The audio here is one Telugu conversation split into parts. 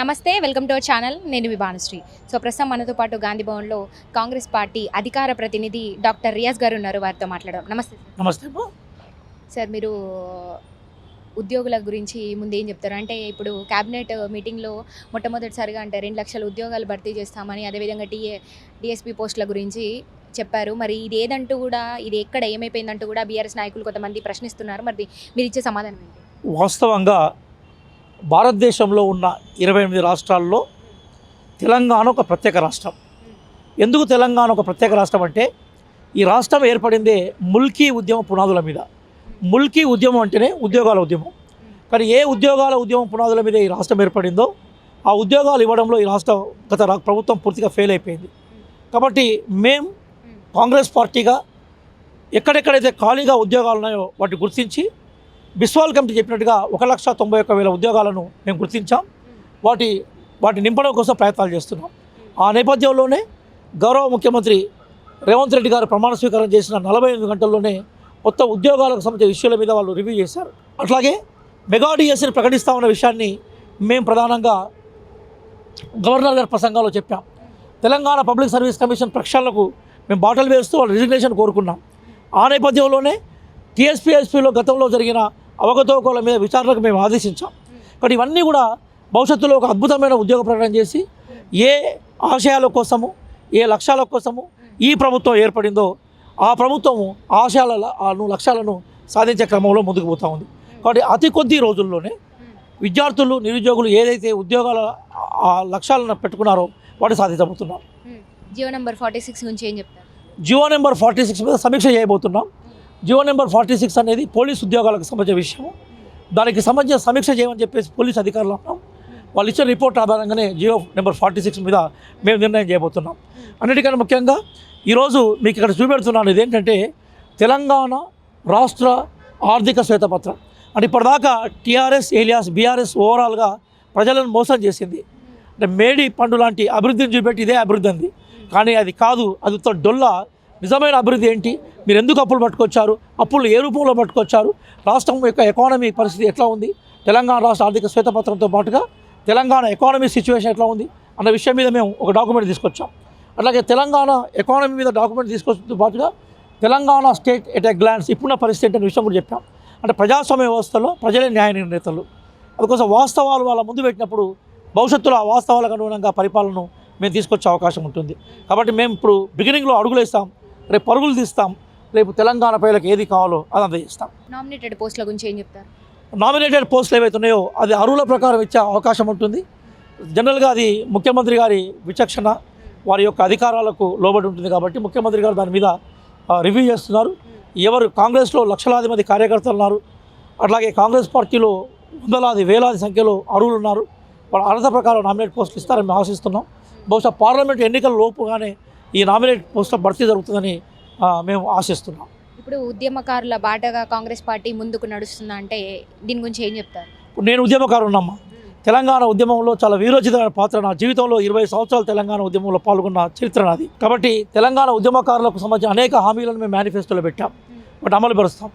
నమస్తే వెల్కమ్ టు అవర్ ఛానల్. నేను మీ భానుశ్రీ. సో ప్రస్తుతం మనతో పాటు గాంధీ భవన్లో కాంగ్రెస్ పార్టీ అధికార ప్రతినిధి డాక్టర్ రియాజ్ గారు ఉన్నారు. వారితో మాట్లాడడం నమస్తే సార్. నమస్తే సార్ మీరు ఉద్యోగుల గురించి ముందు ఏం చెప్తారు? అంటే ఇప్పుడు క్యాబినెట్ మీటింగ్లో మొట్టమొదటిసారిగా అంటే రెండు లక్షల ఉద్యోగాలు భర్తీ చేస్తామని అదేవిధంగా టీఏ డిఎస్పీ పోస్టుల గురించి చెప్పారు. మరి ఇది ఏదంటూ కూడా ఇది ఎక్కడ ఏమైపోయిందంటూ కూడా బీఆర్ఎస్ నాయకులు కొంతమంది ప్రశ్నిస్తున్నారు. మరి మీరు ఇచ్చే సమాధానం ఏంటి? వాస్తవంగా భారతదేశంలో ఉన్న ఇరవై ఎనిమిది రాష్ట్రాల్లో తెలంగాణ ఒక ప్రత్యేక రాష్ట్రం. ఎందుకు తెలంగాణ ఒక ప్రత్యేక రాష్ట్రం అంటే ఈ రాష్ట్రం ఏర్పడిందే ముల్కీ ఉద్యమ పునాదుల మీద. ముల్కీ ఉద్యమం అంటేనే ఉద్యోగాల ఉద్యమం. కానీ ఏ ఉద్యోగాల ఉద్యమం పునాదుల మీద ఈ రాష్ట్రం ఏర్పడిందో ఆ ఉద్యోగాలు ఇవ్వడంలో ఈ రాష్ట్రం గత ప్రభుత్వం పూర్తిగా ఫెయిల్ అయిపోయింది. కాబట్టి మేం కాంగ్రెస్ పార్టీగా ఎక్కడెక్కడైతే ఖాళీగా ఉద్యోగాలు ఉన్నాయో వాటిని గుర్తించి బిస్వాల్ కమిటీ చెప్పినట్టుగా ఒక లక్ష తొంభై ఒక్క వేల ఉద్యోగాలను మేము గుర్తించాం. వాటి వాటి నింపడం కోసం ప్రయత్నాలు చేస్తున్నాం. ఆ నేపథ్యంలోనే గౌరవ ముఖ్యమంత్రి రేవంత్ రెడ్డి గారు ప్రమాణ స్వీకారం చేసిన నలభై ఎనిమిది గంటల్లోనే కొత్త ఉద్యోగాలకు సంబంధించిన విషయాల మీద వాళ్ళు రివ్యూ చేశారు. అట్లాగే మెగా డిఎస్ని ప్రకటిస్తామన్న విషయాన్ని మేము ప్రధానంగా గవర్నర్ గారి ప్రసంగంలో చెప్పాం. తెలంగాణ పబ్లిక్ సర్వీస్ కమిషన్ ప్రక్షాళనకు మేము బాటలు వేస్తూ వాళ్ళ రిజిగ్నేషన్ కోరుకున్నాం. ఆ నేపథ్యంలోనే టీఎస్పీఎస్పీలో గతంలో జరిగిన అవకతవకల మీద విచారణకు మేము ఆదేశించాం. కానీ ఇవన్నీ కూడా భవిష్యత్తులో ఒక అద్భుతమైన ఉద్యోగ ప్రకటన చేసి ఏ ఆశయాల కోసము ఏ లక్ష్యాల కోసము ఈ ప్రభుత్వం ఏర్పడిందో ఆ ప్రభుత్వము ఆశయాలను లక్ష్యాలను సాధించే క్రమంలో ముందుకు పోతూ ఉంది. కాబట్టి అతి కొద్ది రోజుల్లోనే విద్యార్థులు నిరుద్యోగులు ఏదైతే ఉద్యోగాల లక్ష్యాలను పెట్టుకున్నారో వాటి సాధించబోతున్నాం. జియో నెంబర్ ఫార్టీ సిక్స్ గురించి ఏం చెప్తారు? జియో నెంబర్ ఫార్టీ సిక్స్ మీద సమీక్ష చేయబోతున్నాం. జియో నెంబర్ ఫార్టీ సిక్స్ అనేది పోలీస్ ఉద్యోగాలకు సంబంధించిన విషయం దానికి సంబంధించిన సమీక్ష చేయమని చెప్పేసి పోలీస్ అధికారులు అన్నాం వాళ్ళు ఇచ్చిన రిపోర్ట్ ఆధారంగానే జియో నెంబర్ ఫార్టీ సిక్స్ మీద మేము నిర్ణయం చేయబోతున్నాం. అన్నిటికన్నా ముఖ్యంగా ఈరోజు మీకు ఇక్కడ చూపెడుతున్నాను ఇదేంటంటే తెలంగాణ రాష్ట్ర ఆర్థిక శ్వేతపత్రం. అంటే ఇప్పటిదాకా టీఆర్ఎస్ ఏలియాస్ బీఆర్ఎస్ ఓవరాల్గా ప్రజలను మోసం చేసింది. అంటే మేడి పండు లాంటి అభివృద్ధిని చూపెట్టి ఇదే అభివృద్ధి అంది. కానీ అది కాదు అది ఉత్త డొల్ల. నిజమైన అభివృద్ధి ఏంటి? మీరు ఎందుకు అప్పులు పట్టుకొచ్చారు? అప్పులు ఏ రూపంలో పట్టుకొచ్చారు? రాష్ట్రం యొక్క ఎకానమీ పరిస్థితి ఎట్లా ఉంది? తెలంగాణ రాష్ట్ర ఆర్థిక శ్వేతపత్రంతో పాటుగా తెలంగాణ ఎకానమీ సిచ్యువేషన్ ఎట్లా ఉంది? అన్న విషయం మీద మేము ఒక డాక్యుమెంట్ తీసుకొచ్చాం. అట్లాగే తెలంగాణ ఎకానమీ మీద డాక్యుమెంట్ తీసుకొచ్చడంతో పాటుగా Telangana state at a glance ఇప్పుడున్న పరిస్థితి అనే విషయం కూడా చెప్పాం. అంటే ప్రజాస్వామ్య వ్యవస్థలో ప్రజలే న్యాయ నిర్ణేతలు. అందుకోసం వాస్తవాలు వాళ్ళ ముందు పెట్టినప్పుడు భవిష్యత్తులో ఆ వాస్తవాలకు అనుగుణంగా పరిపాలనను మేము తీసుకొచ్చే అవకాశం ఉంటుంది. కాబట్టి మేము ఇప్పుడు బిగినింగ్లో అడుగులు వేస్తాం. రేపు పరుగులు తీస్తాం. రేపు తెలంగాణ ప్రజలకు ఏది కావాలో అది అందజేస్తాం. నామినేటెడ్ పోస్టుల గురించి ఏం చెప్తారు? నామినేటెడ్ పోస్టులు ఏవైతే ఉన్నాయో అది అరువుల ప్రకారం ఇచ్చే అవకాశం ఉంటుంది. జనరల్గా అది ముఖ్యమంత్రి గారి విచక్షణ వారి యొక్క అధికారాలకు లోబడి ఉంటుంది కాబట్టి ముఖ్యమంత్రి గారు దాని మీద రివ్యూ చేస్తున్నారు. ఎవరు కాంగ్రెస్లో లక్షలాది మంది కార్యకర్తలు ఉన్నారు. అట్లాగే కాంగ్రెస్ పార్టీలో వందలాది వేలాది సంఖ్యలో అరువులు ఉన్నారు. వాళ్ళ అర్హత ప్రకారం నామినేట్ పోస్టులు ఇస్తారని మేము ఆశిస్తున్నాం. బహుశా పార్లమెంట్ ఎన్నికల లోపుగానే ఈ నామినేట్ పోస్టుల భర్తీ జరుగుతుందని మేము ఆశిస్తున్నాం. ఇప్పుడు ఉద్యమకారుల బాటగా కాంగ్రెస్ పార్టీ ముందుకు నడుస్తుందా అంటే దీని గురించి ఏం చెప్తారు? ఇప్పుడు నేను ఉద్యమకారున్నమ్మా తెలంగాణ ఉద్యమంలో చాలా వీరోచితమైన పాత్ర నా జీవితంలో ఇరవై సంవత్సరాలు తెలంగాణ ఉద్యమంలో పాల్గొన్న చరిత్ర నాది. కాబట్టి తెలంగాణ ఉద్యమకారులకు సంబంధించిన అనేక హామీలను మేము మేనిఫెస్టోలో పెట్టాం. బట్ అమలు పరుస్తాం.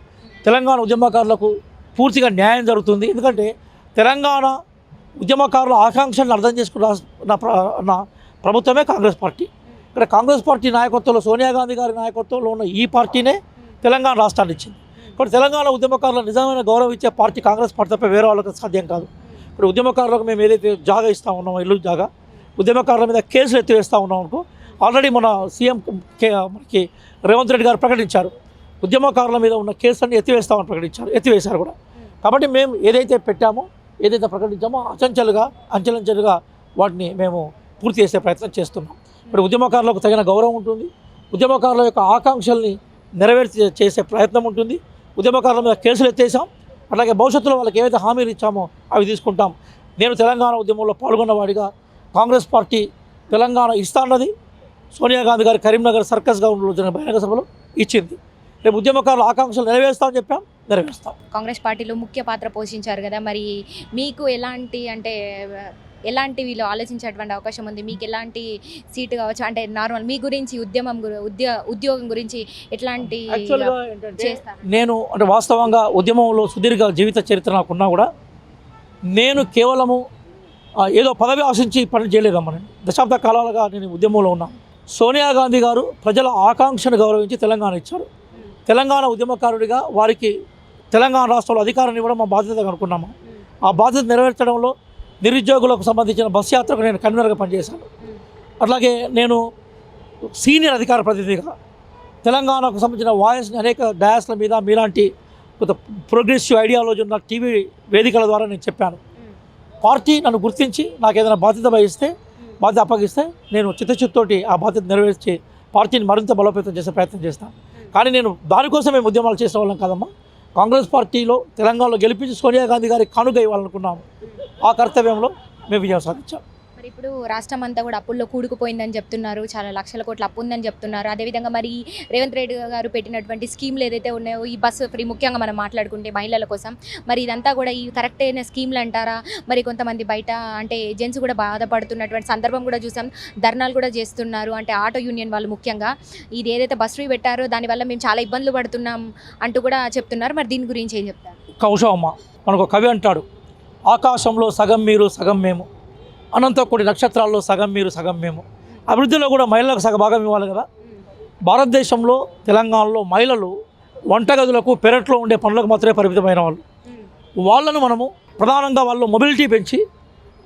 తెలంగాణ ఉద్యమకారులకు పూర్తిగా న్యాయం జరుగుతుంది. ఎందుకంటే తెలంగాణ ఉద్యమకారుల ఆకాంక్షలను అర్థం చేసుకున్న నా ప్ర- నా ప్రభుత్వమే కాంగ్రెస్ పార్టీ. ఇక్కడ కాంగ్రెస్ పార్టీ నాయకత్వంలో సోనియా గాంధీ గారి నాయకత్వంలో ఉన్న ఈ పార్టీనే తెలంగాణ రాష్ట్రాన్ని ఇచ్చింది. కాబట్టి తెలంగాణ ఉద్యమకారులు నిజమైన గౌరవం ఇచ్చే పార్టీ కాంగ్రెస్ పార్టీ తప్ప వేరే వాళ్ళకి సాధ్యం కాదు. ఇప్పుడు ఉద్యమకారులకు మేము ఏదైతే జాగా ఇస్తా ఉన్నామో ఇల్లు జాగా ఉద్యమకారుల మీద కేసులు ఎత్తివేస్తూ ఉన్నాం అనుకో ఆల్రెడీ మన సీఎం మనకి రేవంత్ రెడ్డి గారు ప్రకటించారు. ఉద్యమకారుల మీద ఉన్న కేసులన్నీ ఎత్తివేస్తామని ప్రకటించారు ఎత్తివేశారు కూడా. కాబట్టి మేము ఏదైతే పెట్టామో ఏదైతే ప్రకటించామో అచంచలుగా అంచెలంచెలుగా వాటిని మేము పూర్తి చేసే ప్రయత్నం చేస్తున్నాం. ఇప్పుడు ఉద్యమకారులకు తగిన గౌరవం ఉంటుంది. ఉద్యమకారుల యొక్క ఆకాంక్షల్ని నెరవేర్చి చేసే ప్రయత్నం ఉంటుంది. ఉద్యమకారుల మీద కేసులు ఎత్తేసాం అలాగే భవిష్యత్తులో వాళ్ళకి ఏవైతే హామీలు ఇచ్చామో అవి తీసుకుంటాం. నేను తెలంగాణ ఉద్యమంలో పాల్గొన్నవాడిగా కాంగ్రెస్ పార్టీ తెలంగాణ ఇస్తాన్నది సోనియా గాంధీ గారు కరీంనగర్ సర్కస్ గ్రౌండ్లో జరిగిన బహిరంగ సభలో ఇచ్చింది. రేపు ఉద్యమకారుల ఆకాంక్షలు నెరవేరుస్తామని చెప్పాం నెరవేరుస్తాం. కాంగ్రెస్ పార్టీలో ముఖ్య పాత్ర పోషించారు కదా మరి మీకు ఎలాంటి అంటే ఎలాంటి వీళ్ళు ఆలోచించేటువంటి అవకాశం ఉంది? మీకు ఎలాంటి సీటు కావచ్చు? అంటే నార్మల్ మీ గురించి ఉద్యమం ఉద్య ఉద్యోగం గురించి ఎట్లాంటి నేను అంటే వాస్తవంగా ఉద్యమంలో సుదీర్ఘ జీవిత చరిత్ర నాకున్నా కూడా నేను కేవలము ఏదో పదవి ఆశించి పని చేయలేదమ్మా నేను. దశాబ్ద కాలాలుగా నేను ఉద్యమంలో ఉన్నాను సోనియా గాంధీ గారు ప్రజల ఆకాంక్షను గౌరవించి తెలంగాణ ఇచ్చారు. తెలంగాణ ఉద్యమకారుడిగా వారికి తెలంగాణ రాష్ట్రంలో అధికారాన్ని ఇవ్వడం మా బాధ్యతగా అనుకున్నాము ఆ బాధ్యత నెరవేర్చడంలో నిరుద్యోగులకు సంబంధించిన బస్ యాత్రకు నేను కన్వీనర్గా పనిచేశాను. అట్లాగే నేను సీనియర్ అధికార ప్రతినిధిగా తెలంగాణకు సంబంధించిన వాయిస్ని అనేక డయాస్ల మీద మీలాంటి కొంత ప్రోగ్రెసివ్ ఐడియాలజీ ఉన్న టీవీ వేదికల ద్వారా నేను చెప్పాను. పార్టీ నన్ను గుర్తించి నాకు ఏదైనా బాధ్యత వహిస్తే బాధ్యత అప్పగిస్తే నేను చిత్తచిత్తోటి ఆ బాధ్యత నెరవేర్చి పార్టీని మరింత బలోపేతం చేసే ప్రయత్నం చేస్తాను. కానీ నేను దానికోసం మేము ఉద్యమాలు చేసే వాళ్ళం కాదమ్మా. కాంగ్రెస్ పార్టీలో తెలంగాణలో గెలిపించి సోనియా గాంధీ గారికి కానుగ ఇవ్వాలనుకున్నాము ఆ కర్తవ్యంలో మేము విజయం సాధించాం. మరి ఇప్పుడు రాష్ట్రం అంతా కూడా అప్పుల్లో కూడుకుపోయిందని చెప్తున్నారు చాలా లక్షల కోట్ల అప్పు ఉందని చెప్తున్నారు. అదేవిధంగా మరి రేవంత్ రెడ్డి గారు పెట్టినటువంటి స్కీమ్లు ఏదైతే ఉన్నాయో ఈ బస్సు ఫ్రీ ముఖ్యంగా మనం మాట్లాడుకుంటే మహిళల కోసం మరి ఇదంతా కూడా ఈ కరెక్ట్ అయిన స్కీమ్లు అంటారా? మరి కొంతమంది బయట అంటే ఏజెంట్స్ కూడా బాధపడుతున్నటువంటి సందర్భం కూడా చూసాం. ధర్నాలు కూడా చేస్తున్నారు. అంటే ఆటో యూనియన్ వాళ్ళు ముఖ్యంగా ఇది ఏదైతే బస్ ఫ్రీ పెట్టారో దానివల్ల మేము చాలా ఇబ్బందులు పడుతున్నాం అంటూ కూడా చెప్తున్నారు. మరి దీని గురించి ఏం చెప్తారు? కౌశవమ్మ మనకు కవి అంటాడు ఆకాశంలో సగం మీరు సగం మేము. అనంత కోటి నక్షత్రాల్లో సగం మీరు సగం మేము. అభివృద్ధిలో కూడా మహిళలకు సగ భాగం ఇవ్వాలి కదా. భారతదేశంలో తెలంగాణలో మహిళలు వంటగదులకు పెరట్లో ఉండే పనులకు మాత్రమే పరిమితమైన వాళ్ళు. వాళ్ళను మనము ప్రధానంగా వాళ్ళు మొబిలిటీ పెంచి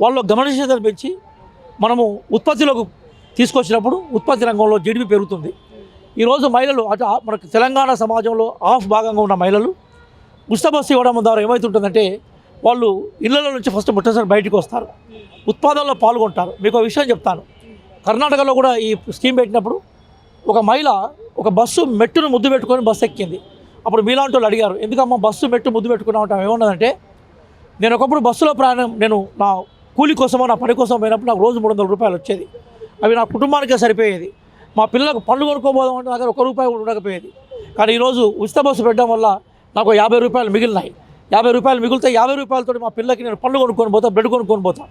వాళ్ళు గమనశీలతను పెంచి మనము ఉత్పత్తిలోకి తీసుకొచ్చినప్పుడు ఉత్పత్తి రంగంలో జీడిపి పెరుగుతుంది. ఈరోజు మహిళలు అటు మనకు తెలంగాణ సమాజంలో హాఫ్ భాగంగా ఉన్న మహిళలు ఉచిత ఇవ్వడం ద్వారా ఏమవుతుంటుందంటే వాళ్ళు ఇళ్ళలో నుంచి ఫస్ట్ ముట్టసరి బయటకు వస్తారు. ఉత్పాదనలో పాల్గొంటారు. మీకు ఒక విషయం చెప్తాను. కర్ణాటకలో కూడా ఈ స్కీమ్ పెట్టినప్పుడు ఒక మహిళ ఒక బస్సు మెట్టును ముద్దు పెట్టుకొని బస్సు ఎక్కింది. అప్పుడు మీలాంటి వాళ్ళు అడిగారు ఎందుకమ్మా బస్సు మెట్టు ముద్దు పెట్టుకున్నావు అంటే ఏమన్నదంటే నేను ఒకప్పుడు బస్సులో ప్రయాణం నేను నా కూలి కోసమో నా పని కోసం పోయినప్పుడు నాకు రోజు మూడు వందల రూపాయలు వచ్చేది. అవి నా కుటుంబానికే సరిపోయేది. మా పిల్లలకు పళ్ళు కొనుక్కోబోదాం అంటే నా దగ్గర ఒక రూపాయి కూడా ఉండకపోయేది. కానీ ఈరోజు ఉచిత బస్సు పెట్టడం వల్ల నాకు యాభై రూపాయలు మిగిలినాయి. యాభై రూపాయలు మిగిలితే యాభై రూపాయలతో మా పిల్లకి నేను పళ్ళు కొనుక్కొని పోతా బ్రెడ్ కొనుక్కొని పోతా.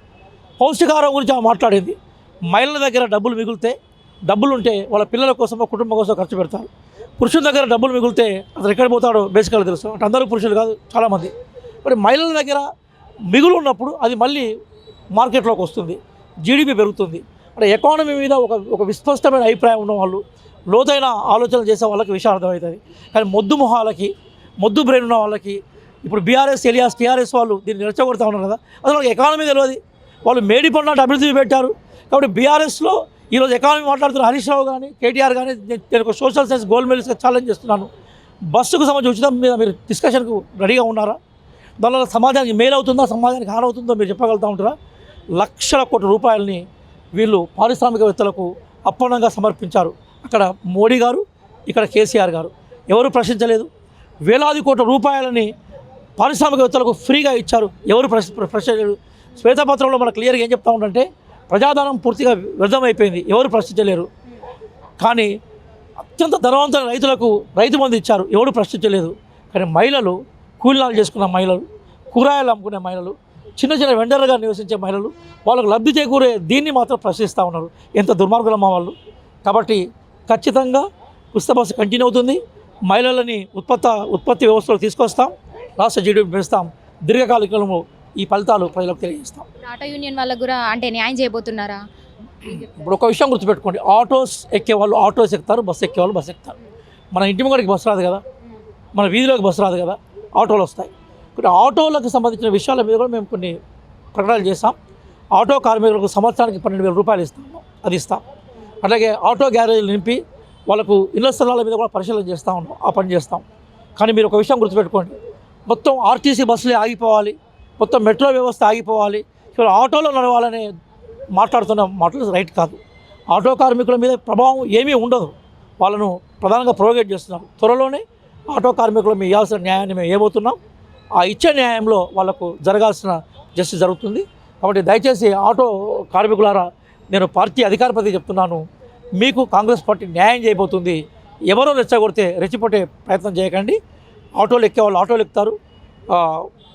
పౌష్టికాహారం గురించి ఆమె మాట్లాడింది. మహిళల దగ్గర డబ్బులు మిగిలితే డబ్బులు ఉంటే వాళ్ళ పిల్లల కోసం కుటుంబం కోసం ఖర్చు పెడతారు. పురుషుల దగ్గర డబ్బులు మిగిలితే అతను ఎక్కడ పోతాడో బేసికల్ తెలుసు. అంటే అందరూ పురుషులు కాదు చాలామంది. మరి మహిళల దగ్గర మిగులు ఉన్నప్పుడు అది మళ్ళీ మార్కెట్లోకి వస్తుంది. జీడిపి పెరుగుతుంది. అంటే ఎకానమీ మీద ఒక ఒక విస్పష్టమైన అభిప్రాయం ఉన్న వాళ్ళు లోతైన ఆలోచనలు చేసే వాళ్ళకి విషయం అర్థమవుతుంది. కానీ మొద్దు మొహాలకి మొద్దు బ్రెయిన్ ఉన్న వాళ్ళకి ఇప్పుడు బీఆర్ఎస్ ఎలియాస్ టీఆర్ఎస్ వాళ్ళు దీన్ని రెచ్చగొడతా ఉన్నారు కదా. అసలు వాళ్ళకి ఎకానమీ తెలియదు వాళ్ళు మేడి పడినట్టు అభివృద్ధి పెట్టారు. కాబట్టి బీఆర్ఎస్లో ఈరోజు ఎకానమీ మాట్లాడుతున్న హరీష్ రావు కానీ కేటీఆర్ కానీ నేను ఒక సోషల్ సైన్స్ గోల్డ్ మెడల్స్గా ఛాలెంజ్ చేస్తున్నాను. బస్సుకు సంబంధించి ఉచితం మీద మీరు డిస్కషన్కు రెడీగా ఉన్నారా? దానివల్ల సమాజానికి మేలు అవుతుందా సమాజానికి హాని అవుతుందో మీరు చెప్పగలుగుతూ ఉంటారా? లక్షల కోట్ల రూపాయలని వీళ్ళు పారిశ్రామికవేత్తలకు అప్పన్నంగా సమర్పించారు. అక్కడ మోడీ గారు ఇక్కడ కేసీఆర్ గారు. ఎవరు ప్రశ్నించలేదు. వేలాది కోట్ల రూపాయలని పారిశ్రామికవేత్తలకు ఫ్రీగా ఇచ్చారు. ఎవరు ప్రశ్న శ్వేతపత్రంలో మనకు క్లియర్గా ఏం చెప్తా ఉందంటే ప్రజాధనం పూర్తిగా వ్యర్థమైపోయింది. ఎవరు ప్రశ్నించలేరు. కానీ అత్యంత ధనవంతుల రైతులకు రైతు మంది ఇచ్చారు. ఎవరు ప్రశ్నించలేదు. కానీ మహిళలు కూలినాలు చేసుకున్న మహిళలు కూరగాయలు అమ్ముకునే మహిళలు చిన్న చిన్న వెండర్లుగా నివసించే మహిళలు వాళ్ళకు లబ్ధి చేకూరే దీన్ని మాత్రం ప్రశ్నిస్తూ ఉన్నారు. ఎంత దుర్మార్గులమ్మ వాళ్ళు. కాబట్టి ఖచ్చితంగా పుస్తక బస్సు కంటిన్యూ అవుతుంది. మహిళలని ఉత్పత్త ఉత్పత్తి వ్యవస్థలో తీసుకొస్తాం. రాష్ట్ర జీడిపి పెంచుతాం. దీర్ఘకాలికంలో ఈ ఫలితాలు ప్రజలకు తెలియజేస్తాం. ఆటో యూనియన్ వాళ్ళకు కూడా అంటే న్యాయం చేయబోతున్నారా? ఇప్పుడు ఒక విషయం గుర్తుపెట్టుకోండి. ఆటోస్ ఎక్కే వాళ్ళు ఆటోస్ ఎక్కుతారు బస్సు ఎక్కే వాళ్ళు బస్సు ఎక్కుతారు. మన ఇంటి ముంగడికి బస్సు రాదు కదా? మన వీధిలోకి బస్సు రాదు కదా? ఆటోలు వస్తాయి. ఇప్పుడు ఆటోలకు సంబంధించిన విషయాల మీద కూడా మేము కొన్ని ప్రకటనలు చేస్తాం ఆటో కార్మికులకు సంవత్సరానికి పన్నెండు వేల రూపాయలు ఇస్తాము. అది ఇస్తాం. అట్లాగే ఆటో గ్యారేజీలు నింపి వాళ్ళకు ఇళ్ళ స్థలాల మీద కూడా పరిశీలన చేస్తూ ఉన్నాం. ఆ పని చేస్తాం. కానీ మీరు ఒక విషయం గుర్తుపెట్టుకోండి. మొత్తం ఆర్టీసీ బస్సులే ఆగిపోవాలి. మొత్తం మెట్రో వ్యవస్థ ఆగిపోవాలి. ఇక్కడ ఆటోలో నడవాలనే మాట్లాడుతున్న మాటలు రైట్ కాదు. ఆటో కార్మికుల మీద ప్రభావం ఏమీ ఉండదు. వాళ్ళను ప్రధానంగా ప్రోగేట్ చేస్తున్నాం త్వరలోనే ఆటో కార్మికులు మేము ఇవ్వాల్సిన న్యాయాన్ని మేము ఇవ్వబోతున్నాం. ఆ ఇచ్చే న్యాయంలో వాళ్ళకు జరగాల్సిన జస్టిస్ జరుగుతుంది. కాబట్టి దయచేసి ఆటో కార్మికులారా నేను పార్టీ అధికార ప్రతి చెప్తున్నాను. మీకు కాంగ్రెస్ పార్టీ న్యాయం చేయబోతుంది. ఎవరో రెచ్చగొడితే రెచ్చిపోటే ప్రయత్నం చేయకండి. ఆటోలు ఎక్కే వాళ్ళు ఆటోలు ఎక్కుతారు.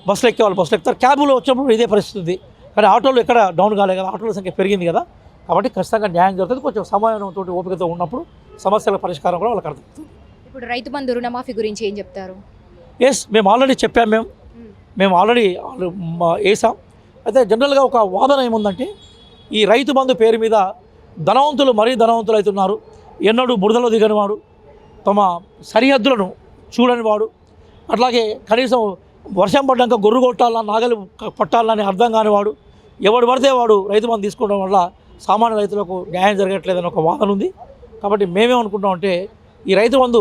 బస్సులు ఎక్కే వాళ్ళు బస్సులు ఎక్కుతారు. క్యాబులో వచ్చినప్పుడు ఇదే పరిస్థితి. కానీ ఆటోలు ఎక్కడ డౌన్ కాలే కదా ఆటోల సంఖ్య పెరిగింది కదా. కాబట్టి ఖచ్చితంగా న్యాయం జరుగుతుంది. కొంచెం సమయంతో ఓపికతో ఉన్నప్పుడు సమస్యల పరిష్కారం కూడా వాళ్ళకి అర్థమవుతుంది. ఇప్పుడు రైతు బంధు రుణమాఫీ గురించి ఏం చెప్తారు? ఎస్ మేము ఆల్రెడీ చెప్పాం మేము. మేము ఆల్రెడీ వేసాం. అయితే జనరల్గా ఒక వాదన ఏముందంటే ఈ రైతు బంధు పేరు మీద ధనవంతులు మరీ ధనవంతులు అవుతున్నారు ఎన్నడూ బురదలో దిగని వాడు తమ సరిహద్దులను చూడని వాడు అట్లాగే కనీసం వర్షం పడ్డాక గొర్రు కొట్టాలన్నా నాగలి పట్టాలని అర్థం కానివాడు ఎవడు పడితే వాడు రైతు బంధు తీసుకోవడం వల్ల సామాన్య రైతులకు న్యాయం జరగట్లేదని ఒక వాదన ఉంది. కాబట్టి మేమేమనుకుంటామంటే ఈ రైతు బంధు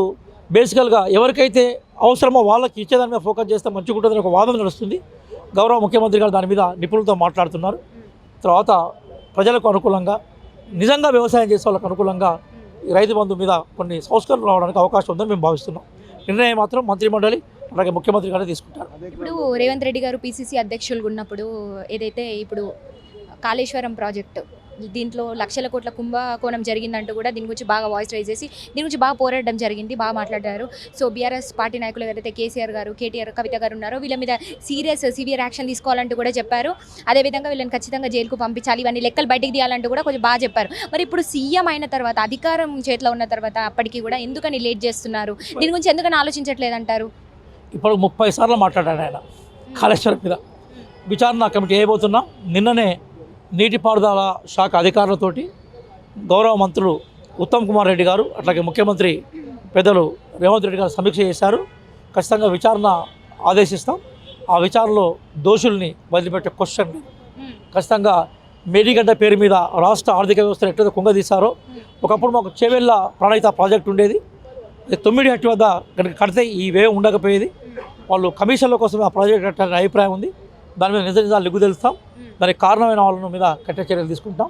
బేసికల్గా ఎవరికైతే అవసరమో వాళ్ళకి ఇచ్చేదాని మీద ఫోకస్ చేస్తే మంచిగుంటుందని ఒక వాదన నడుస్తుంది. గౌరవ ముఖ్యమంత్రి గారు దాని మీద నిపుణులతో మాట్లాడుతున్నారు. తర్వాత ప్రజలకు అనుకూలంగా నిజంగా వ్యవసాయం చేసే వాళ్ళకు అనుకూలంగా ఈ రైతు బంధు మీద కొన్ని సంస్కరణలు రావడానికి అవకాశం ఉందని మేము భావిస్తున్నాం. నిర్ణయం మాత్రం మంత్రిమండలి అలాగే ముఖ్యమంత్రి గారు తీసుకుంటారు. ఇప్పుడు రేవంత్ రెడ్డి గారు పిసిసి అధ్యక్షులుగా ఉన్నప్పుడు ఏదైతే ఇప్పుడు కాళేశ్వరం ప్రాజెక్టు దీంట్లో లక్షల కోట్ల కుంభకోణం జరిగిందంటూ కూడా దీని గురించి బాగా వాయిస్ రైజ్ చేసి దీని గురించి బాగా పోరాడడం జరిగింది బాగా మాట్లాడారు. సో బీఆర్ఎస్ పార్టీ నాయకులు ఎవరైతే కేసీఆర్ గారు కేటీఆర్ కవిత గారు ఉన్నారో వీళ్ళ మీద సీరియస్ సివియర్ యాక్షన్ తీసుకోవాలంటూ కూడా చెప్పారు. అదేవిధంగా వీళ్ళని ఖచ్చితంగా జైలుకు పంపించాలి ఇవన్నీ లెక్కలు బయటికి తీయాలంటూ కూడా కొంచెం బాగా చెప్పారు. మరి ఇప్పుడు సీఎం అయిన తర్వాత అధికారం చేతిలో ఉన్న తర్వాత అప్పటికి కూడా ఎందుకని లేట్ చేస్తున్నారు? దీని గురించి ఎందుకని ఆలోచించట్లేదంటారు? ఇప్పుడు ముప్పై సార్లు మాట్లాడాడు ఆయన కాళేశ్వరం మీద. విచారణ కమిటీ వేయబోతున్నాం నిన్ననే నీటిపారుదల శాఖ అధికారులతోటి గౌరవ మంత్రులు ఉత్తమ్ కుమార్ రెడ్డి గారు అట్లాగే ముఖ్యమంత్రి పెద్దలు రేవంత్ రెడ్డి గారు సమీక్ష చేశారు. ఖచ్చితంగా విచారణ ఆదేశిస్తాం. ఆ విచారణలో దోషుల్ని వదిలిపెట్టే క్వశ్చన్ ఖచ్చితంగా మేడిగడ్డ పేరు మీద రాష్ట్ర ఆర్థిక వ్యవస్థను ఎట్లయితే కుంగదీశారో ఒకప్పుడు మాకు చేవెళ్ళ ప్రణాళిక ప్రాజెక్ట్ ఉండేది. తొమ్మిది హట్టి వద్ద కనుక కడితే ఈ వే ఉండకపోయేది. వాళ్ళు కమిషన్ల కోసం ఆ ప్రాజెక్ట్ కట్టాలని అభిప్రాయం ఉంది. దాని మీద నిజ నిజాలు లిగ్గు తెలుస్తాం. దానికి కారణమైన వాళ్ళ మీద కఠిన చర్యలు తీసుకుంటాం.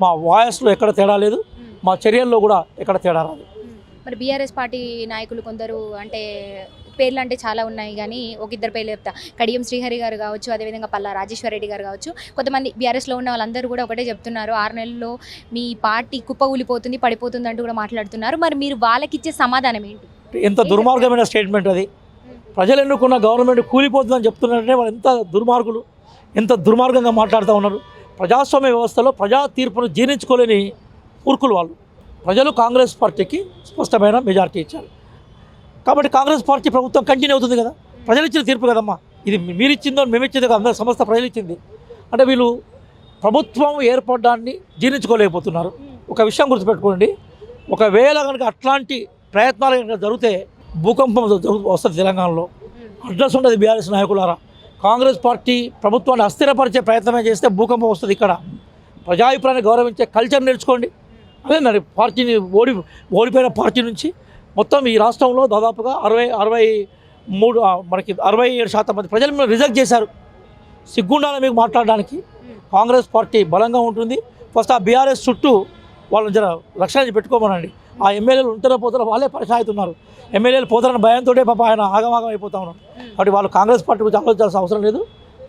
మా వాయిస్లో ఎక్కడ తేడా లేదు. మా చర్యల్లో కూడా ఎక్కడ తేడా రాదు. మరి బీఆర్ఎస్ పార్టీ నాయకులు కొందరు అంటే పేర్లు అంటే చాలా ఉన్నాయి కానీ ఒక ఇద్దరు పేర్లు చెప్తా. కడియం శ్రీహరి గారు కావచ్చు అదేవిధంగా పల్లా రాజేశ్వర రెడ్డి గారు కావచ్చు. కొంతమంది బీఆర్ఎస్లో ఉన్న వాళ్ళందరూ కూడా ఒకటే చెప్తున్నారు. ఆరు నెలల్లో మీ పార్టీ కుప్ప ఊలిపోతుంది పడిపోతుంది అంటూ కూడా మాట్లాడుతున్నారు. మరి మీరు వాళ్ళకి ఇచ్చే సమాధానం ఏంటి? ఎంత దుర్మార్గమైన స్టేట్మెంట్ అది. ప్రజలు ఎన్నుకున్న గవర్నమెంట్ కూలిపోతుందని చెప్తున్నారంటే వాళ్ళు ఎంత దుర్మార్గులు ఎంత దుర్మార్గంగా మాట్లాడుతూ ఉన్నారు. ప్రజాస్వామ్య వ్యవస్థలో ప్రజా తీర్పును జీర్ణించుకోలేని మూర్ఖులు వాళ్ళు. ప్రజలు కాంగ్రెస్ పార్టీకి స్పష్టమైన మెజారిటీ ఇచ్చారు. కాబట్టి కాంగ్రెస్ పార్టీ ప్రభుత్వం కంటిన్యూ అవుతుంది కదా. ప్రజలు ఇచ్చిన తీర్పు కదమ్మా. ఇది మీరిచ్చిందో మేము ఇచ్చింది కదా అందరూ సంస్థ ప్రజలు ఇచ్చింది అంటే వీళ్ళు ప్రభుత్వం ఏర్పడడాన్ని జీర్ణించుకోలేకపోతున్నారు. ఒక విషయం గుర్తుపెట్టుకోండి. ఒకవేళ కనుక అట్లాంటి ప్రయత్నాలు కనుక జరిగితే భూకంపం వస్తుంది తెలంగాణలో. అడ్రస్ ఉండదు బీఆర్ఎస్ నాయకులారా. కాంగ్రెస్ పార్టీ ప్రభుత్వాన్ని అస్థిరపరిచే ప్రయత్నమే చేస్తే భూకంపం వస్తుంది ఇక్కడ. ప్రజాభిప్రాయాన్ని గౌరవించే కల్చర్ నేర్చుకోండి. అదే మరి పార్టీని ఓడి ఓడిపోయిన పార్టీ నుంచి మొత్తం ఈ రాష్ట్రంలో దాదాపుగా అరవై అరవై మూడు మనకి అరవై ఏడు శాతం మంది ప్రజలు రిజెక్ట్ చేశారు. సిగ్గుండాలి మీకు మాట్లాడడానికి. కాంగ్రెస్ పార్టీ బలంగా ఉంటుంది. ఫస్ట్ ఆ బీఆర్ఎస్ చుట్టూ వాళ్ళని జర రక్షణ పెట్టుకోమనండి. ఆ ఎమ్మెల్యేలు ఉంటారో పోతారో వాళ్ళే పరిచయం అవుతున్నారు ఎమ్మెల్యేలు పోతారని భయంతో పాప ఆయన ఆగమాగం అయిపోతా ఉన్నారు కాబట్టి వాళ్ళు కాంగ్రెస్ పార్టీ గురించి ఆలోచించాల్సిన అవసరం లేదు.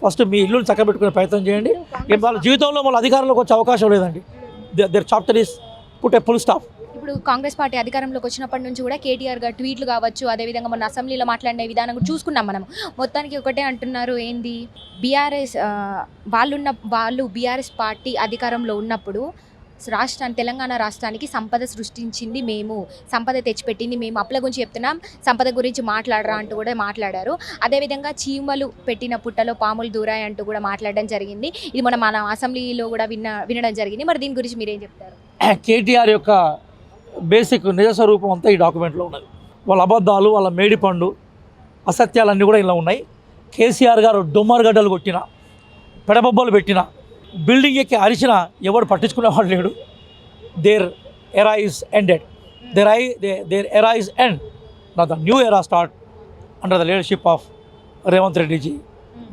ఫస్ట్ మీ ఇల్లుని చక్కబెట్టుకునే ప్రయత్నం చేయండి. వాళ్ళ జీవితంలో వాళ్ళ అధికారంలోకి వచ్చే అవకాశం లేదండి. Their chapter is put a full stop ఇప్పుడు కాంగ్రెస్ పార్టీ అధికారంలోకి వచ్చినప్పటి నుంచి కూడా కేటీఆర్ గారు ట్వీట్లు కావచ్చు అదేవిధంగా మన అసెంబ్లీలో మాట్లాడే విధానం కూడా చూసుకున్నాం మనం. మొత్తానికి ఒకటే అంటున్నారు ఏంది? బీఆర్ఎస్ వాళ్ళున్న వాళ్ళు బీఆర్ఎస్ పార్టీ అధికారంలో ఉన్నప్పుడు రాష్ట్రాన్ని తెలంగాణ రాష్ట్రానికి సంపద సృష్టించింది మేము. సంపద తెచ్చిపెట్టింది మేము. అప్పుల గురించి చెప్తున్నాం సంపద గురించి మాట్లాడరా అంటూ కూడా మాట్లాడారు. అదేవిధంగా చీమలు పెట్టిన పుట్టలో పాములు దూరాయి అంటూ కూడా మాట్లాడడం జరిగింది. ఇది మన మన అసెంబ్లీలో కూడా విన్న వినడం జరిగింది. మరి దీని గురించి మీరేం చెప్తారు? కేటీఆర్ యొక్క బేసిక్ నిజస్వరూపం అంతా ఈ డాక్యుమెంట్లో ఉన్నది. వాళ్ళ అబద్ధాలు వాళ్ళ మేడిపండు అసత్యాలన్నీ కూడా ఇలా ఉన్నాయి. కేసీఆర్ గారు డొమ్మరగడ్డలు కొట్టిన పెడబొబ్బలు పెట్టిన బిల్డింగ్ ఎక్కి అరిచిన ఎవడు పట్టించుకునేవాడు లేడు. Their era is ended their I there era is end నా the new era start under the leadership of Revanth Reddy ji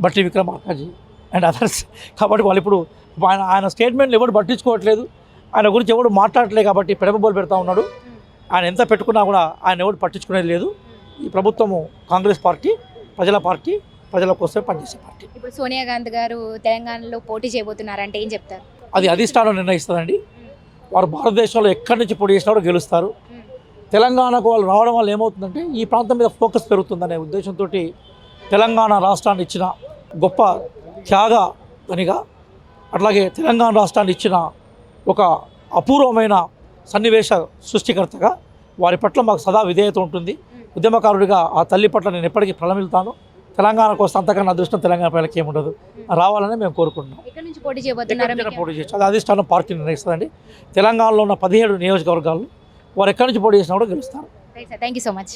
Bhatti Vikramarka ji and others కాబట్టి వాళ్ళు ఇప్పుడు ఆయన ఆయన స్టేట్మెంట్లు ఎవడు పట్టించుకోవట్లేదు. ఆయన గురించి ఎవడు మాట్లాడట్లేదు కాబట్టి పెడబొబ్బలు పెడతా ఉన్నాడు. ఆయన ఎంత పెట్టుకున్నా కూడా ఆయన ఎవడు పట్టించుకునేది లేదు. ఈ ప్రభుత్వము కాంగ్రెస్ పార్టీ ప్రజల పార్టీ ప్రజల కోసమే పనిచేసే పార్టీ. ఇప్పుడు సోనియా గాంధీ గారు తెలంగాణలో పోటీ చేయబోతున్నారంటే ఏం చెప్తారు? అది అధిష్టానం నిర్ణయిస్తుందండి వారు భారతదేశంలో ఎక్కడి నుంచి పోటీ చేసినా కూడా గెలుస్తారు. తెలంగాణకు వాళ్ళు రావడం వల్ల ఏమవుతుందంటే ఈ ప్రాంతం మీద ఫోకస్ పెరుగుతుందనే ఉద్దేశంతో తెలంగాణ రాష్ట్రాన్ని ఇచ్చిన గొప్ప త్యాగ అట్లాగే తెలంగాణ రాష్ట్రాన్ని ఇచ్చిన ఒక అపూర్వమైన సన్నివేశ సృష్టికర్తగా వారి పట్ల మాకు సదా విధేయత ఉంటుంది. ఉద్యమకారుడిగా ఆ తల్లి పట్ల నేను ఎప్పటికీ ప్రళమిల్తాను తెలంగాణకు వస్తే అంతకన్నా అదృష్టం తెలంగాణ ప్రజలకు ఏముండదు. రావాలని మేము కోరుకుంటున్నాం. పోటీ చేయొచ్చు అది అధిష్టానం పార్టీ నిర్ణయిస్తుందండి. తెలంగాణలో ఉన్న పదిహేడు నియోజకవర్గాలు వారు ఎక్కడి నుంచి పోటీ చేసినా కూడా గెలుస్తారు. Thank you so much